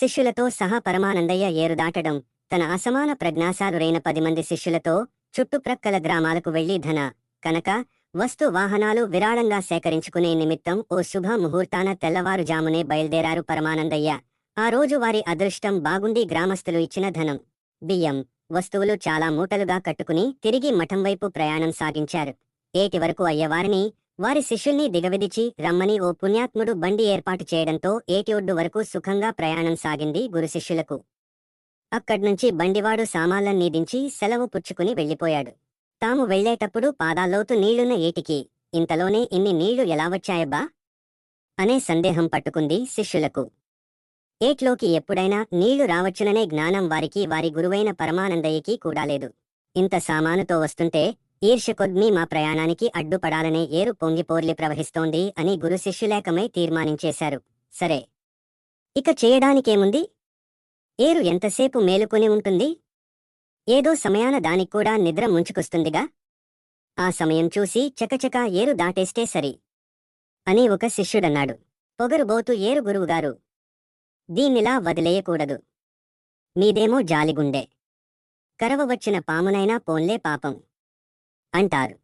శిష్యులతో సహా పరమానందయ్య ఏరు దాటడం. తన అసమాన ప్రజ్ఞాసారురైన పది మంది శిష్యులతో చుట్టుప్రక్కల గ్రామాలకు వెళ్ళి ధన కనక వస్తు వాహనాలు విరాళంగా సేకరించుకునే నిమిత్తం ఓ శుభ ముహూర్తాన తెల్లవారుజామునే బయలుదేరారు పరమానందయ్య. ఆ రోజు వారి అదృష్టం బాగుండి గ్రామస్తులు ఇచ్చిన ధనం. బియ్యం వస్తువులు చాలా మూటలుగా కట్టుకుని తిరిగి మఠం వైపు ప్రయాణం సాగించారు. ఏటి వరకు అయ్యవారిని వారి శిష్యుల్ని దిగవిదిచి రమ్మని ఓ పుణ్యాత్ముడు బండి ఏర్పాటు చేయడంతో ఏటి ఒడ్డు వరకు సుఖంగా ప్రయాణం సాగింది గురు శిష్యులకు. అక్కడ్నుంచి బండివాడు సామాన్లన్నీ దించి సెలవు పుచ్చుకుని వెళ్ళిపోయాడు. తాము వెళ్ళేటప్పుడు పాదాల్లోతు నీళ్ళున్న ఏటికి ఇంతలోనే ఇన్ని నీళ్ళు ఎలా వచ్చాయబ్బా అనే సందేహం పట్టుకుంది శిష్యులకు. ఏట్లోకి ఎప్పుడైనా నీళ్ళు రావచ్చుననే జ్ఞానం వారికి వారి గురువైన పరమానందయ్యకి కూడా లేదు. ఇంత సామానుతో వస్తుంటే ఈర్ష్యకొద్మి మా ప్రయాణానికి అడ్డుపడాలనే ఏరు పొంగిపోర్లి ప్రవహిస్తోంది అని గురు శిష్యులేకమై తీర్మానించేశారు. సరే. ఇక చేయడానికేముంది? ఏరు ఎంతసేపు మేలుకొని ఉంటుంది? ఏదో సమయాన దానిక్కూడా నిద్ర ముంచుకొస్తుందిగా? ఆ సమయం చూసి చకచకా ఏరు దాటేస్తే సరి అని ఒక శిష్యుడన్నాడు. పొగరుబోతు ఏరు గురువుగారు దీన్నిలా వదిలేయకూడదు. మీదేమో జాలిగుండె. కరవ వచ్చిన పామునైనా పోన్లే పాపం. అంటారు.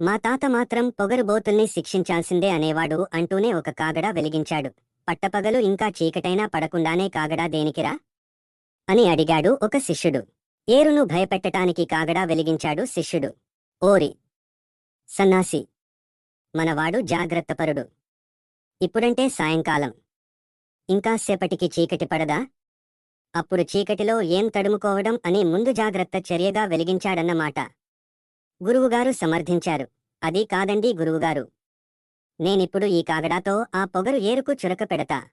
మా తాత మాత్రం పొగరుబోతుల్ని శిక్షించాల్సిందే అనేవాడు అంటూనే ఒక కాగడా వెలిగించాడు. పట్టపగలు ఇంకా చీకటైనా పడకుండానే కాగడా దేనికిరా? అని అడిగాడు ఒక శిష్యుడు. ఏరును భయపెట్టటానికి కాగడా వెలిగించాడు శిష్యుడు. ఓరి! సన్నాసి! మనవాడు జాగ్రత్తపరుడు. ఇప్పుడంటే సాయంకాలం. ఇంకా సేపటికి చీకటి పడదా? అప్పుడు చీకటిలో ఏం తడుముకోవడం అని ముందు జాగ్రత్త చర్యగా వెలిగించాడన్నమాట. గురువుగారు సమర్థించారు. అది కాదండి గురువుగారు. నేనిప్పుడు ఈ కాగడాతో ఆ పొగరు ఏరుకు చురక పెడతా.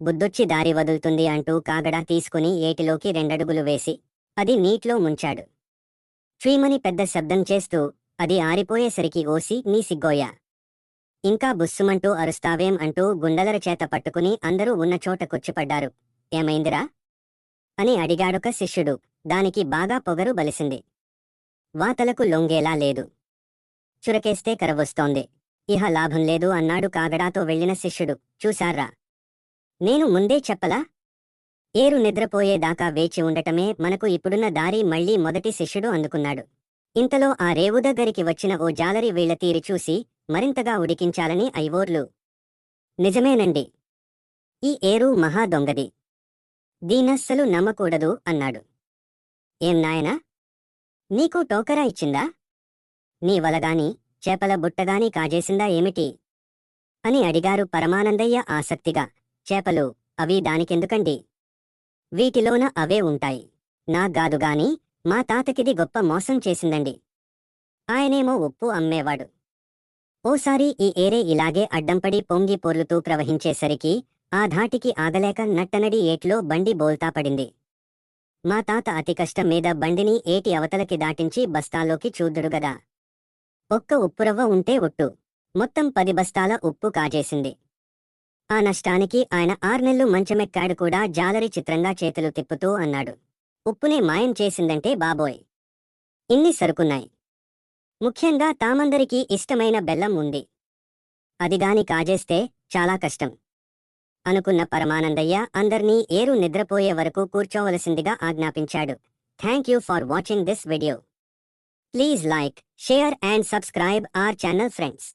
బుద్ధొచ్చి దారి వదులుతుంది అంటూ కాగడా తీసుకుని ఏటిలోకి రెండడుగులు వేసి అది నీట్లో ముంచాడు. చీమని పెద్ద శబ్దం చేస్తూ అది ఆరిపోయేసరికి ఓసి నీ సిగ్గోయా. ఇంకా బుస్సుమంటూ అరుస్తావేం అంటూ గుండెలర చేత పట్టుకుని అందరూ ఉన్న చోట కూర్చుపడ్డారు. ఏమైందిరా? అని అడిగాడొక శిష్యుడు. దానికి బాగా పొగరు బలిసింది. వాతలకు లొంగేలా లేదు. చురకేస్తే కరవొస్తోంది. ఇహ లాభం లేదు అన్నాడు కాగడాతో వెళ్ళిన శిష్యుడు. చూశారా? నేను ముందే చెప్పలా? ఏరు నిద్రపోయేదాకా వేచి ఉండటమే మనకు ఇప్పుడున్న దారి మళ్ళీ మొదటి శిష్యుడు అందుకున్నాడు. ఇంతలో ఆ రేవు దగ్గరికి వచ్చిన ఓ జాలరి వీళ్ళ తీరి చూసి మరింతగా ఉడికించాలని ఐవోర్లు. నిజమేనండి. ఈ ఏరు మహా దొంగది. దీనస్సలు నమ్మకూడదు అన్నాడు. ఏం నాయనా? నీకు టోకరా ఇచ్చిందా? నీ వలగాని చేపల బుట్టగాని కాజేసిందా ఏమిటి? అని అడిగారు పరమానందయ్య ఆసక్తిగా. చేపలు అవి దానికెందుకండి? వీటిలోన అవే ఉంటాయి. నా గాదుగాని మా తాతకిది గొప్ప మోసం చేసిందండి. ఆయనేమో ఉప్పు అమ్మేవాడు. ఓసారి ఈ ఏరే ఇలాగే అడ్డంపడి పొంగి పొర్లుతూ ప్రవహించేసరికి ఆ ధాటికి ఆగలేక నట్టనడి ఏట్లో బండి బోల్తా పడింది. మా తాత అతి కష్టం మీద బండిని ఏటి అవతలకి దాటించి బస్తాల్లోకి చూద్దుడుగదా ఒక్క ఉప్పురవ్వ ఉంటే ఒట్టు. మొత్తం పది బస్తాల ఉప్పు కాజేసింది. ఆ నష్టానికి ఆయన ఆర్నెల్లు మంచమెక్కాడు కూడా జాలరి చిత్రంగా చేతులు తిప్పుతూ అన్నాడు. ఉప్పునే మాయం చేసిందంటే బాబోయ్. ఇన్ని సరుకున్నాయి. ముఖ్యంగా తామందరికీ ఇష్టమైన బెల్లం ఉంది. అదిగాని కాజేస్తే చాలా కష్టం. అనుకున్న పరమానందయ్య అందర్నీ ఏరు నిద్రపోయే వరకు కూర్చోవలసిందిగా ఆజ్ఞాపించాడు. Thank you for watching this video please like share and subscribe our channel friends